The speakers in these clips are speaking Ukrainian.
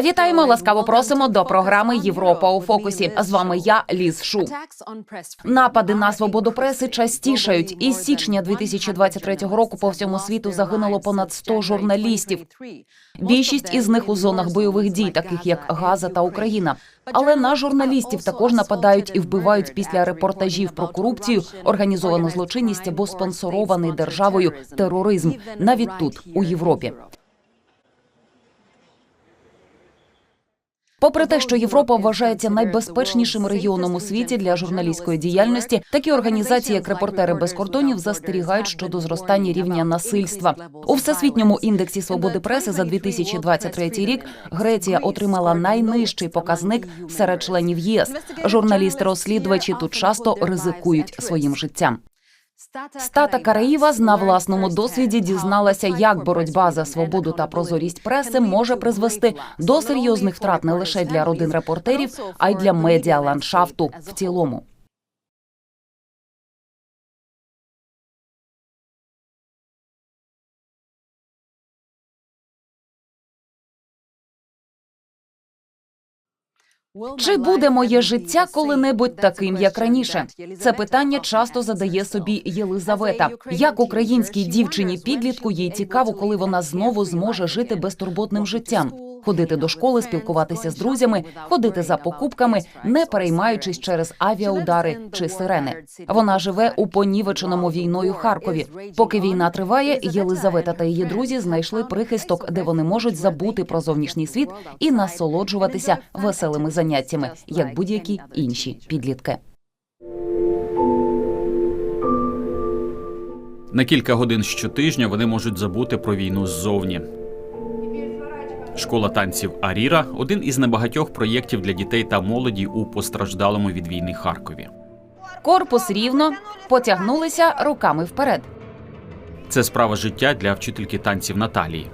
Вітаємо, ласкаво просимо до програми Європа у фокусі. З вами я Ліз Шу. Напади на свободу преси частішають. Із січня 2023 року по всьому світу загинуло понад 100 журналістів. Більшість із них у зонах бойових дій, таких як Газа та Україна. Але на журналістів також нападають і вбивають після репортажів про корупцію, організовану злочинність або спонсорований державою тероризм, навіть тут, у Європі. Попри те, що Європа вважається найбезпечнішим регіоном у світі для журналістської діяльності, такі організації, як репортери без кордонів, застерігають щодо зростання рівня насильства. У всесвітньому індексі свободи преси за 2023 рік Греція отримала найнижчий показник серед членів ЄС. Журналісти-розслідувачі тут часто ризикують своїм життям. Стата Караїва на власному досвіді дізналася, як боротьба за свободу та прозорість преси може призвести до серйозних втрат не лише для родин репортерів, а й для медіа ландшафту в цілому. Чи буде моє життя коли-небудь таким, як раніше? Це питання часто задає собі Єлизавета. Як українській дівчині підлітку їй цікаво, коли вона знову зможе жити безтурботним життям, ходити до школи, спілкуватися з друзями, ходити за покупками, не переймаючись через авіаудари чи сирени. Вона живе у понівеченому війною Харкові. Поки війна триває, Єлизавета та її друзі знайшли прихисток, де вони можуть забути про зовнішній світ і насолоджуватися веселими заняттями, як будь-які інші підлітки. На кілька годин щотижня вони можуть забути про війну ззовні. Школа танців Аріра один із небагатьох проєктів для дітей та молоді у постраждалому від війни Харкові. Корпус рівно потягнулися руками вперед. Це справа життя для вчительки танців Наталії.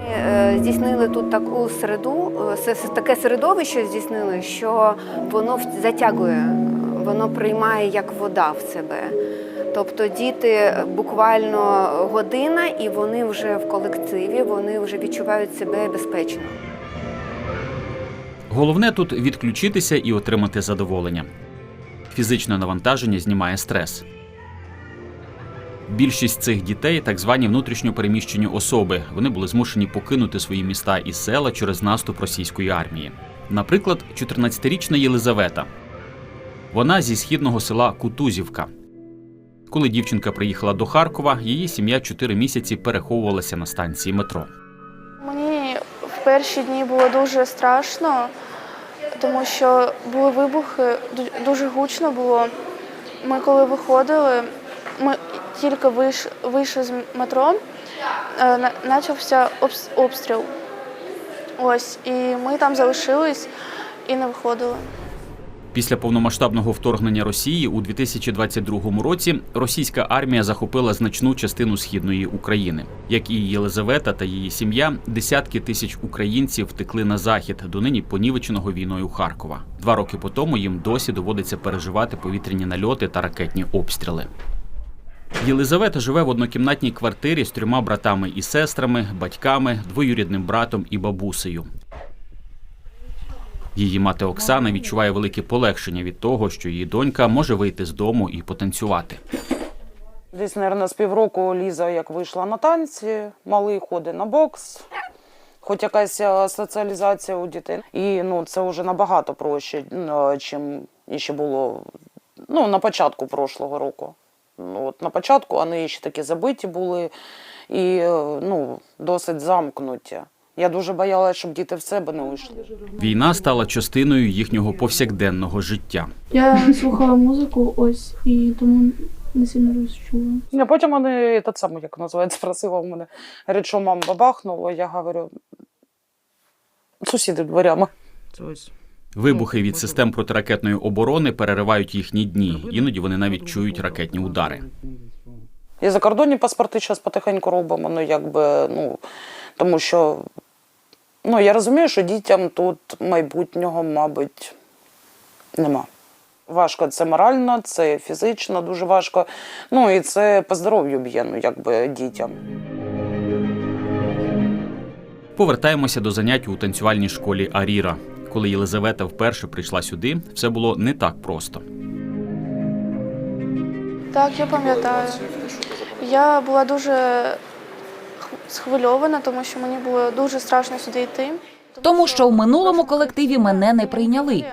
Ми, е, Здійснили тут таку середу, е, таке середовище здійснили, що воно в- затягує, воно приймає як вода в себе. Тобто діти буквально година, і вони вже в колективі, вони вже відчувають себе безпечно. Головне тут відключитися і отримати задоволення. Фізичне навантаження знімає стрес. Більшість цих дітей так звані внутрішньо переміщені особи. Вони були змушені покинути свої міста і села через наступ російської армії. Наприклад, 14-річна Єлизавета. Вона зі східного села Кутузівка. Коли дівчинка приїхала до Харкова, її сім'я 4 місяці переховувалася на станції метро. Мені в перші дні було дуже страшно, тому що були вибухи, дуже гучно було. Ми коли виходили, ми тільки вийш, вийшли з метро, е, почався обстріл. Ось, і ми там залишились і не виходили. Після повномасштабного вторгнення Росії у 2022 році російська армія захопила значну частину східної України. Як і Єлизавета та її сім'я, десятки тисяч українців втекли на захід до нині понівеченого війною Харкова. Два роки по тому їм досі доводиться переживати повітряні нальоти та ракетні обстріли. Єлизавета живе в однокімнатній квартирі з трьома братами і сестрами, батьками, двоюрідним братом і бабусею. Її мати Оксана відчуває велике полегшення від того, що її донька може вийти з дому і потанцювати. Десь, мабуть, з півроку Ліза як вийшла на танці, малий ходить на бокс, хоч якась е, соціалізація у дітей. І ну, це вже набагато проще, е, чим ще було ну, на початку прошлого року. Ну, от на початку вони ще такі забиті були і е, ну, досить замкнуті. Я дуже боялася, щоб діти в себе не вийшли. Війна стала частиною їхнього повсякденного життя. Я слухала музику ось і тому не сильно розчула. А потім вони так само, як називається, спросила в мене. Говорить, що мама бабахнула. Я говорю, сусіди дверями. Ось. Вибухи від систем протиракетної оборони переривають їхні дні. Іноді вони навіть чують ракетні удари. І закордонні паспорти зараз потихеньку робимо, ну якби, ну, тому що ну, я розумію, що дітям тут майбутнього, мабуть, нема. Важко це морально, це фізично дуже важко. Ну і це по здоров'ю б'є, ну якби дітям. Повертаємося до занять у танцювальній школі Аріра. Коли Єлизавета вперше прийшла сюди, все було не так просто. Так, я пам'ятаю. Я була дуже схвильована, тому що мені було дуже страшно сюди йти. Тому що в минулому колективі мене не прийняли.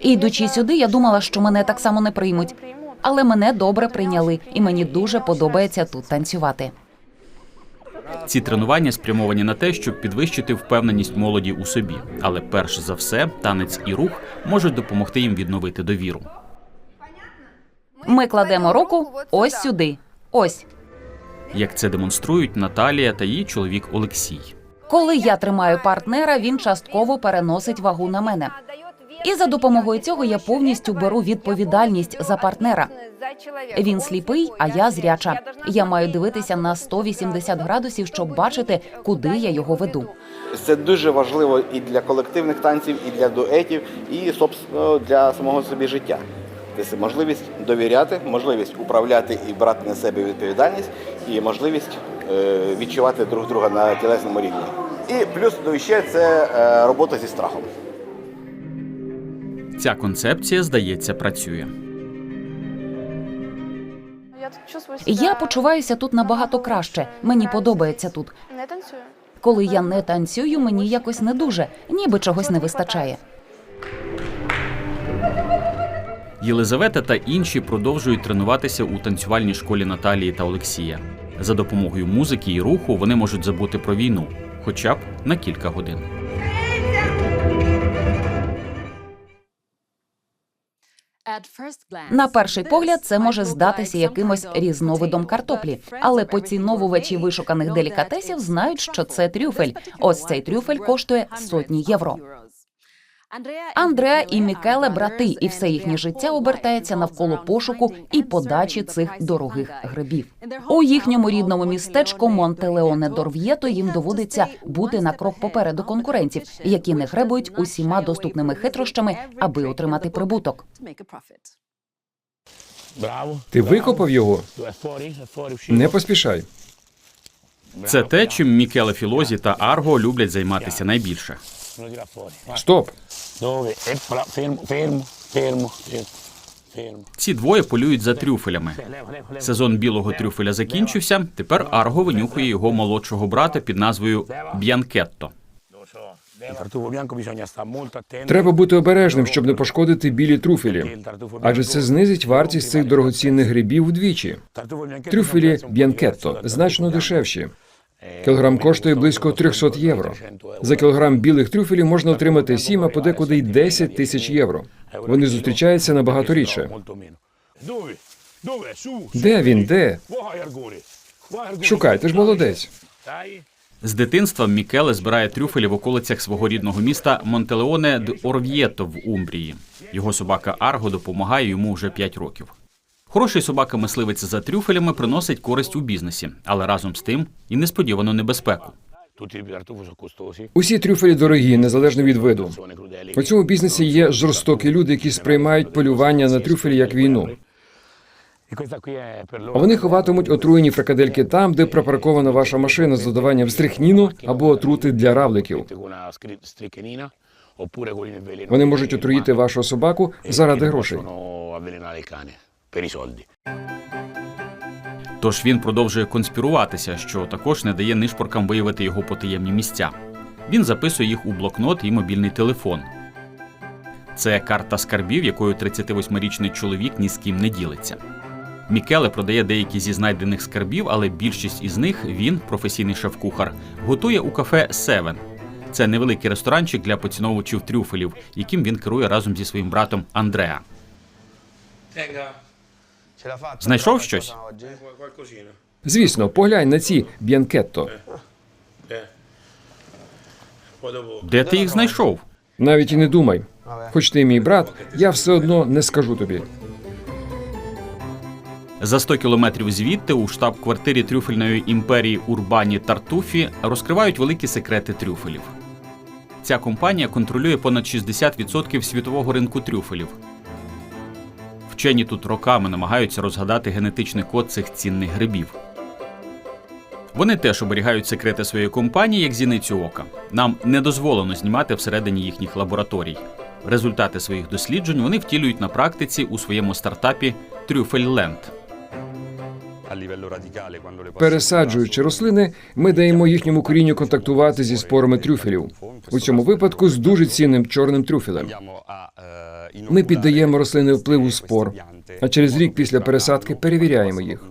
І йдучи сюди, я думала, що мене так само не приймуть. Але мене добре прийняли, і мені дуже подобається тут танцювати. Ці тренування спрямовані на те, щоб підвищити впевненість молоді у собі. Але перш за все, танець і рух можуть допомогти їм відновити довіру. Ми кладемо руку ось сюди. Ось. Як це демонструють Наталія та її чоловік Олексій. Коли я тримаю партнера, він частково переносить вагу на мене. І за допомогою цього я повністю беру відповідальність за партнера. Він сліпий, а я зряча. Я маю дивитися на 180 градусів, щоб бачити, куди я його веду. Це дуже важливо і для колективних танців, і для дуетів, і собственно для самого собі життя. Це можливість довіряти, можливість управляти і брати на себе відповідальність, і можливість е, відчувати друг друга на тілесному рівні. І плюс ну, ще це е, робота зі страхом. Ця концепція, здається, працює. Я почуваюся тут набагато краще. Мені подобається тут. Не танцюю. Коли я не танцюю, мені якось не дуже, ніби чогось не вистачає. Єлизавета та інші продовжують тренуватися у танцювальній школі Наталії та Олексія. За допомогою музики і руху вони можуть забути про війну, хоча б на кілька годин. На перший погляд, це може здатися якимось різновидом картоплі, але поціновувачі вишуканих делікатесів знають, що це трюфель. Ось цей трюфель коштує сотні євро. Андреа і Мікеле брати, і все їхнє життя обертається навколо пошуку і подачі цих дорогих грибів. У їхньому рідному містечку Монтелеоне Дорв'єто їм доводиться бути на крок попереду конкурентів, які не гребують усіма доступними хитрощами, аби отримати прибуток. Ти викопав його? Не поспішай. Це те, чим Мікеле Філозі та Арго люблять займатися найбільше. Стоп! Ці двоє полюють за трюфелями. Сезон білого трюфеля закінчився. Тепер Арго винюхує його молодшого брата під назвою Б'янкетто. Треба бути обережним, щоб не пошкодити білі труфелі, адже це знизить вартість цих дорогоцінних грибів вдвічі. Трюфелі Б'янкетто значно дешевші. Кілограм коштує близько 300 євро. За кілограм білих трюфелів можна отримати 7, а подекуди й 10 тисяч євро. Вони зустрічаються набагато рідше. Де він? Де? Шукай, ти ж молодець. З дитинства Мікеле збирає трюфелі в околицях свого рідного міста Монтелеоне д Орв'єто в Умбрії. Його собака Арго допомагає йому вже 5 років. Хороший собака-мисливець за трюфелями приносить користь у бізнесі, але разом з тим і несподівану небезпеку. Усі трюфелі дорогі, незалежно від виду. У цьому бізнесі є жорстокі люди, які сприймають полювання на трюфелі як війну. Вони ховатимуть отруєні фрикадельки там, де припаркована ваша машина з додаванням стрихніну або отрути для равликів. Вони можуть отруїти вашого собаку заради грошей. Тож він продовжує конспіруватися, що також не дає нишпоркам виявити його потаємні місця. Він записує їх у блокнот і мобільний телефон. Це карта скарбів, якою 38-річний чоловік ні з ким не ділиться. Мікеле продає деякі зі знайдених скарбів, але більшість із них він, професійний шеф-кухар, готує у кафе Севен. Це невеликий ресторанчик для поціновувачів трюфелів, яким він керує разом зі своїм братом Андреа. Знайшов щось? Звісно, поглянь на ці б'янкетто. Де ти їх знайшов? Навіть і не думай. Хоч ти мій брат, я все одно не скажу тобі. За 100 кілометрів звідти у штаб-квартирі трюфельної імперії Урбані Тартуфі розкривають великі секрети трюфелів. Ця компанія контролює понад 60% світового ринку трюфелів. Вчені тут роками намагаються розгадати генетичний код цих цінних грибів. Вони теж оберігають секрети своєї компанії як зіницю ока. Нам не дозволено знімати всередині їхніх лабораторій. Результати своїх досліджень вони втілюють на практиці у своєму стартапі Трюфельленд. Пересаджуючи рослини, ми даємо їхньому корінню контактувати зі спорами трюфелів. У цьому випадку з дуже цінним чорним трюфелем. Ми піддаємо рослини впливу спор, а через рік після пересадки перевіряємо їх.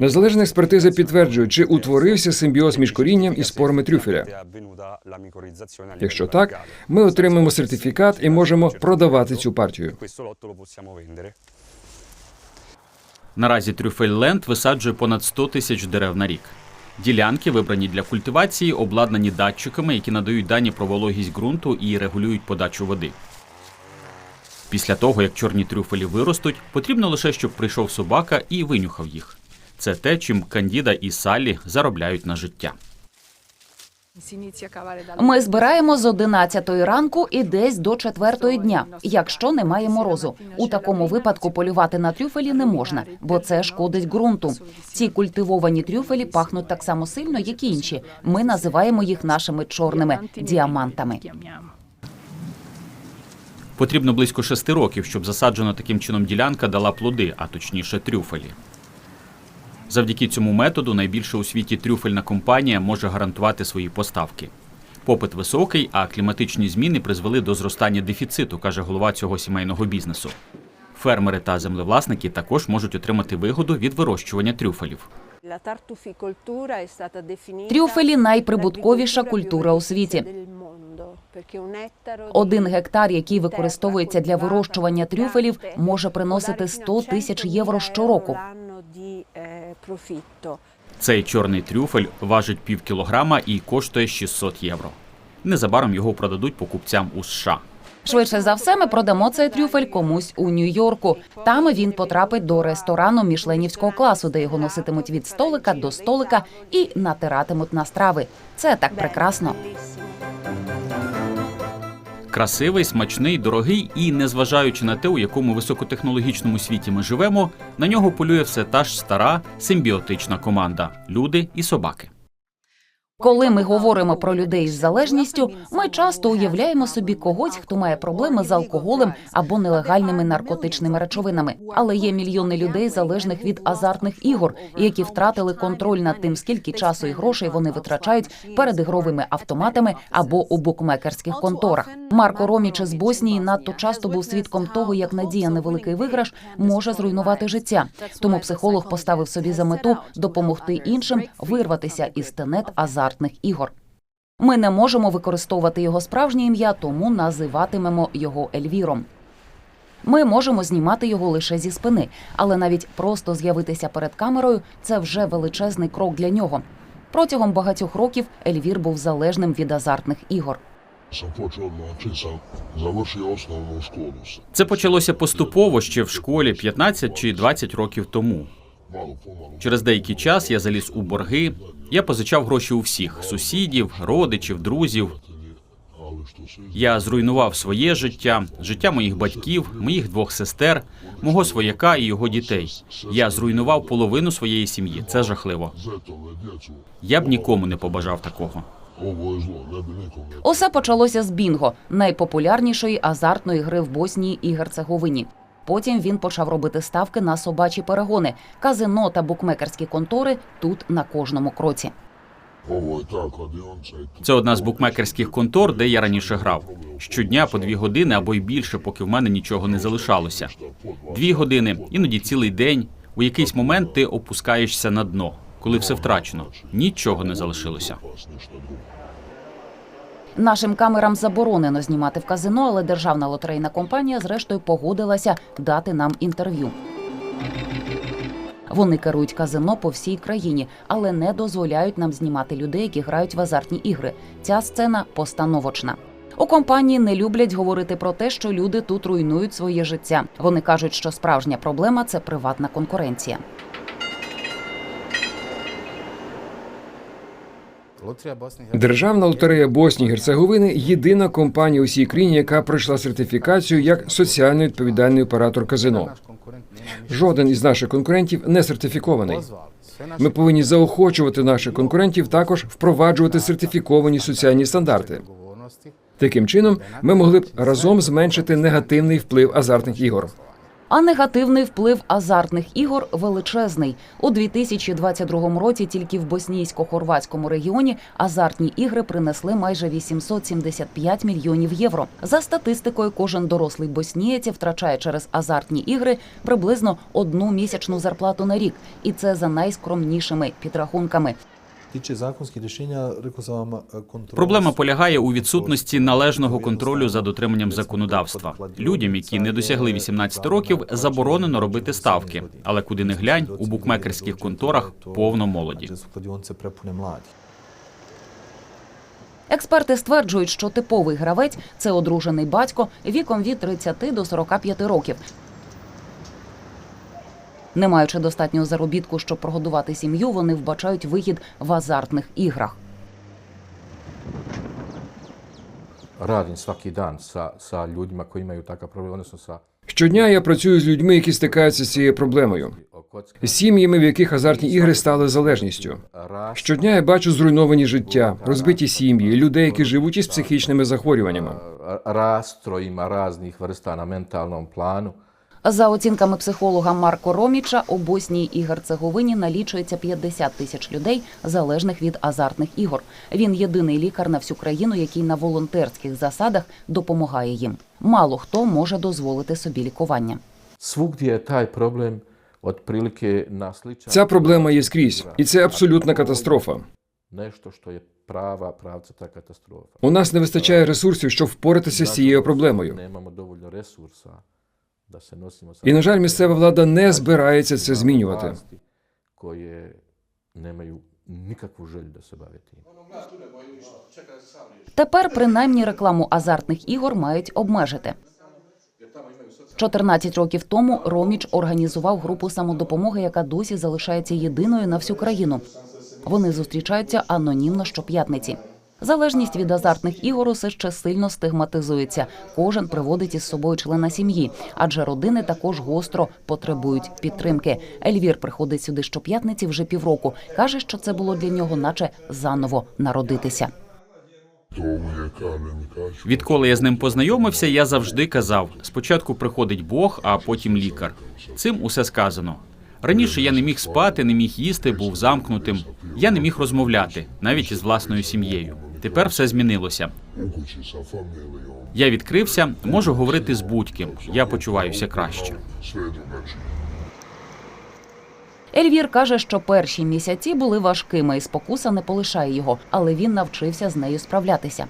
Незалежна експертиза підтверджує, чи утворився симбіоз між корінням і спорами трюфеля. Якщо так, ми отримаємо сертифікат і можемо продавати цю партію. Наразі Трюфельленд висаджує понад 100 тисяч дерев на рік. Ділянки, вибрані для культивації, обладнані датчиками, які надають дані про вологість ґрунту і регулюють подачу води. Після того, як чорні трюфелі виростуть, потрібно лише, щоб прийшов собака і винюхав їх. Це те, чим Кандіда і Саллі заробляють на життя. Ми збираємо з 11 ранку і десь до 4 дня, якщо немає морозу. У такому випадку полювати на трюфелі не можна, бо це шкодить ґрунту. Ці культивовані трюфелі пахнуть так само сильно, як і інші. Ми називаємо їх нашими чорними діамантами. Потрібно близько шести років, щоб засаджена таким чином ділянка дала плоди, а точніше трюфелі. Завдяки цьому методу найбільша у світі трюфельна компанія може гарантувати свої поставки. Попит високий, а кліматичні зміни призвели до зростання дефіциту, каже голова цього сімейного бізнесу. Фермери та землевласники також можуть отримати вигоду від вирощування трюфелів. Трюфелі найприбутковіша культура у світі. Один гектар, який використовується для вирощування трюфелів, може приносити 100 тисяч євро щороку. Цей чорний трюфель важить пів кілограма і коштує 600 євро. Незабаром його продадуть покупцям у США. Швидше за все, ми продамо цей трюфель комусь у Нью-Йорку. Там він потрапить до ресторану мішленівського класу, де його носитимуть від столика до столика і натиратимуть на страви. Це так прекрасно. Красивий, смачний, дорогий і, незважаючи на те, у якому високотехнологічному світі ми живемо, на нього полює все та ж стара симбіотична команда люди і собаки. Коли ми говоримо про людей з залежністю, ми часто уявляємо собі когось, хто має проблеми з алкоголем або нелегальними наркотичними речовинами. Але є мільйони людей, залежних від азартних ігор, які втратили контроль над тим, скільки часу і грошей вони витрачають перед ігровими автоматами або у букмекерських конторах. Марко Роміч з Боснії надто часто був свідком того, як надія на великий виграш може зруйнувати життя. Тому психолог поставив собі за мету допомогти іншим вирватися із тенет азартних ігор. Ми не можемо використовувати його справжнє ім'я, тому називатимемо його Ельвіром. Ми можемо знімати його лише зі спини, але навіть просто з'явитися перед камерою це вже величезний крок для нього. Протягом багатьох років Ельвір був залежним від азартних ігор. završio osnovnu školu. Це почалося поступово ще в школі 15 чи 20 років тому. Через деякий час я заліз у борги. Я позичав гроші у всіх сусідів, родичів, друзів. Я зруйнував своє життя, життя моїх батьків, моїх двох сестер, мого свояка і його дітей. Я зруйнував половину своєї сім'ї. Це жахливо. Я б нікому не побажав такого. Усе почалося з бінго, найпопулярнішої азартної гри в Боснії і Герцеговині. Потім він почав робити ставки на собачі перегони, казино та букмекерські контори тут на кожному кроці. Це одна з букмекерських контор, де я раніше грав. Щодня по дві години або й більше, поки в мене нічого не залишалося. Дві години, іноді цілий день. У якийсь момент ти опускаєшся на дно, коли все втрачено. Нічого не залишилося. Нашим камерам заборонено знімати в казино, але державна лотерейна компанія зрештою погодилася дати нам інтерв'ю. Вони керують казино по всій країні, але не дозволяють нам знімати людей, які грають в азартні ігри. Ця сцена постановочна. У компанії не люблять говорити про те, що люди тут руйнують своє життя. Вони кажуть, що справжня проблема це приватна конкуренція. Державна лотерея Боснії і Герцеговини єдина компанія у всій країні, яка пройшла сертифікацію як соціально відповідальний оператор казино. Жоден із наших конкурентів не сертифікований. Ми повинні заохочувати наших конкурентів також впроваджувати сертифіковані соціальні стандарти. Таким чином, ми могли б разом зменшити негативний вплив азартних ігор. А негативний вплив азартних ігор величезний. У 2022 році тільки в боснійсько-хорватському регіоні азартні ігри принесли майже 875 мільйонів євро. За статистикою, кожен дорослий боснієць втрачає через азартні ігри приблизно одну місячну зарплату на рік, і це за найскромнішими підрахунками. Tiče zakonskih rješenja, rekao sam vam, kontrola... Проблема полягає у відсутності належного контролю за дотриманням законодавства. Людям, які не досягли 18 років, заборонено робити ставки. Але куди не глянь, у букмекерських конторах повно молоді. Експерти стверджують, що типовий гравець це одружений батько віком від 30 до 45 років. Не маючи достатнього заробітку, щоб прогодувати сім'ю, вони вбачають вихід в азартних іграх. radim svaki dan sa, sa ljudima koji imaju takav problem, odnosno sa Щодня я працюю з людьми, які стикаються з цією проблемою, з сім'ями, в яких азартні ігри стали залежністю. Щодня я бачу зруйновані життя, розбиті сім'ї, людей, які живуть із психічними захворюваннями. rastrojima raznih vrsta na mentalnom planu. За оцінками психолога Марко Роміча, у Боснії і Герцеговині налічується 50 тисяч людей, залежних від азартних ігор. Він єдиний лікар на всю країну, який на волонтерських засадах допомагає їм. Мало хто може дозволити собі лікування. Taj problem otprilike na sličan Ця проблема є скрізь, і це абсолютна катастрофа. nešto što je prava pravcata katastrofa. У нас не вистачає ресурсів, щоб впоратися з цією проблемою. Nemamo dovoljno resursa І, на жаль, місцева влада не збирається це змінювати. Тепер принаймні рекламу азартних ігор мають обмежити. 14 років тому Роміч організував групу самодопомоги, яка досі залишається єдиною на всю країну. Вони зустрічаються анонімно щоп'ятниці. Залежність від азартних ігор усе ще сильно стигматизується. Кожен приводить із собою члена сім'ї, адже родини також гостро потребують підтримки. Ельвір приходить сюди щоп'ятниці вже півроку. каже, що це було для нього, наче заново народитися. Відколи я з ним познайомився, я завжди казав: спочатку приходить Бог, а потім лікар. Цим усе сказано. Раніше я не міг спати, не міг їсти, був замкнутим. Я не міг розмовляти, навіть із власною сім'єю. Тепер все змінилося. Я відкрився, можу говорити з будь-ким. Я почуваюся краще. Ельвір каже, що перші місяці були важкими, і спокуса не полишає його, але він навчився з нею справлятися.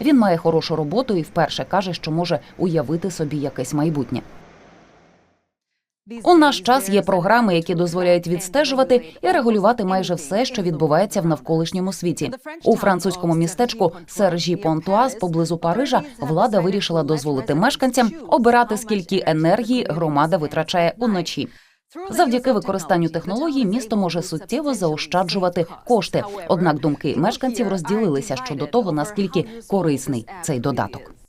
Він має хорошу роботу і вперше каже, що може уявити собі якесь майбутнє. У наш час є програми, які дозволяють відстежувати і регулювати майже все, що відбувається в навколишньому світі. У французькому містечку Сержі Понтуаз поблизу Парижа влада вирішила дозволити мешканцям обирати, скільки енергії громада витрачає уночі. Завдяки використанню технологій місто може суттєво заощаджувати кошти. Однак думки мешканців розділилися щодо того, наскільки корисний цей додаток.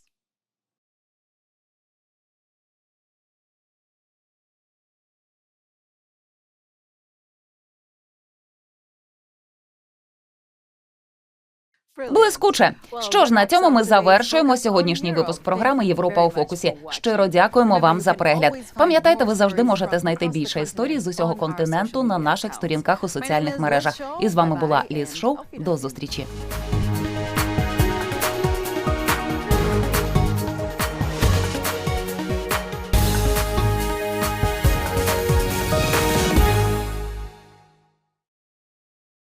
Блискуче. Що ж, на цьому ми завершуємо сьогоднішній випуск програми Європа у фокусі. Щиро дякуємо вам за перегляд. Пам'ятайте, ви завжди можете знайти більше історій з усього континенту на наших сторінках у соціальних мережах. І з вами була Ліз Шоу. До зустрічі.